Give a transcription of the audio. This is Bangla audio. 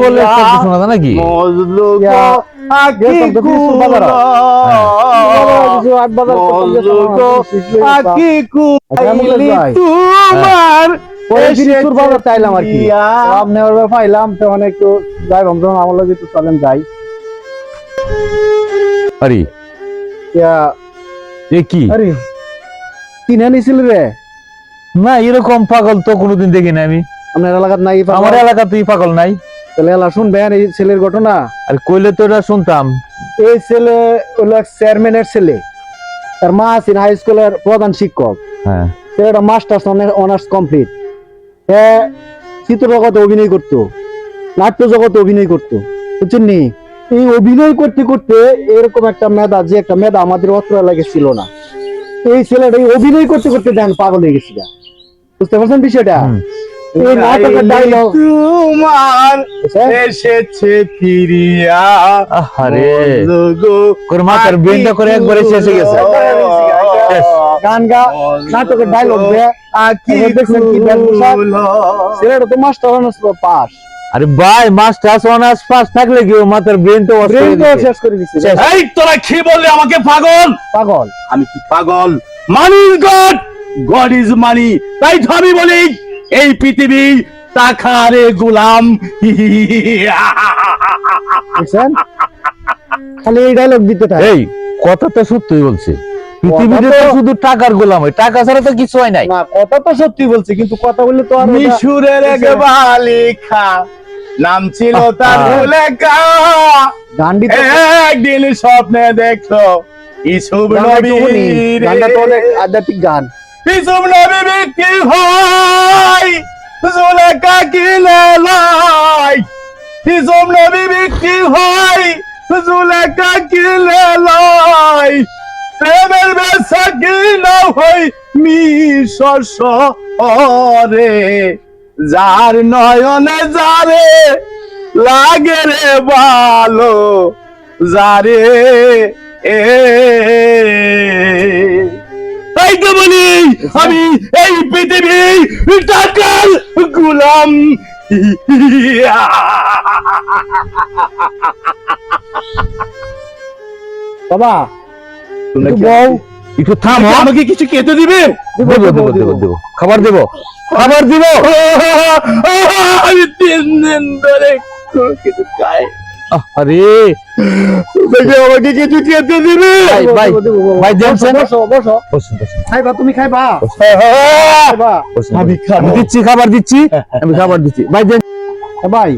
বলে শোনা যায় নাকি। তোমার চাইলাম আর কি। নেওয়ার পাইলাম যাই আমার লগে একটু চলেন যাই। আরে। এ কি? আরে। কিনে নিছিল রে। না এরকম পাগল তো কোনোদিন দেখি না আমি। আপনার এলাকার নাই আমার এলাকা তুই পাগল নাই। তাহলে এলা শুনবেন এই ছেলের ঘটনা? আর কইলে তো এটা শুনতাম। এই ছেলে হলো চেয়ারম্যানের ছেলে। তার মা আছেন হাই স্কুলের প্রধান শিক্ষক। হ্যাঁ। ছেলেটা মাস্টার্স অনার্স কমপ্লিট সে চিত্র জগতে অভিনয় করতো নাট্য জগতে অভিনয় করতো বুঝছেন নি? এই অভিনয় করতে করতে এরকম একটা মেধা যে একটা মেধা আমাদের অত্র এলাকায় ছিল না। এই ছেলেটা এই অভিনয় করতে করতে দেখেন পাগল হয়ে গেছিল বুঝতে পারছেন বিষয়টা? হুম। এই নাটকের ডায়লগ তোমার এসেছে ফিরিয়া। আরে মজলু গো করে করে একবারে শেষ হয়ে গেছে। গান গা নাটকের ডায়লগ দেয়া আকি দেখছেন কি ছেলেটা তো মাস্টার অনার্স পাস। আরে ভাই মাস্টার্স অনার্স পাস থাকলে কি ও মাথার ব্রেন তো শেষ করে দিচ্ছে এই তোরা কি বললি আমাকে পাগল? পাগল। আমি কি পাগল? Money is God. God is money তাই তো আমি বলি এই পৃথিবী টাকারে গোলাম। খালি এই ডায়লগ দিতে থাকে। এই কথা তো সত্যই বলছে। পৃথিবীতে তো শুধু টাকার গোলাম হয়। টাকা ছাড়া তো কিছু হয় নাই। না কথা তো সত্যি বলছে কিন্তু কথা বললে তো আর মিশুরের এক বালিকা নাম ছিল তার আহা। লেখা। গান্ডি তো একদিন স্বপ্নে দেখল ইসুব নবীর। গানটা তো অনেক আধ্যাত্মিক গান। ইসুব নবী বিক্রি হয়? জুলেখা কিনে লাই। ইসুব নবী বিক্রি হয়? জুলেখা কিনে লাই। প্রেমের বেসা কিনা হয়? মিশর শহরে। যার নয়নে যারে লাগে রে ভালো যারে এ বলি আমি এই পৃথিবী টাকার গুলাম। বাবা একটু বউ। একটু থামো। আমাকে কিছু খেতে দিবে? দেবো দেবো দেবো দেবো খাবার দেবো? খাবার দিব? আমি তিন দিন ধরে কোনো কিছু খাই আরে দেখে আমাকে কিছু খেতে দিবে। ভাই, ভাই, দেবো। বসো, বসো বসো খাইবা তুমি খাইবা। হ্যাঁ, খাইবা। আমি খাবার দিচ্ছি খাবার দিচ্ছি। আমি খাবার দিচ্ছি। ভাই দেন। এ ভাই।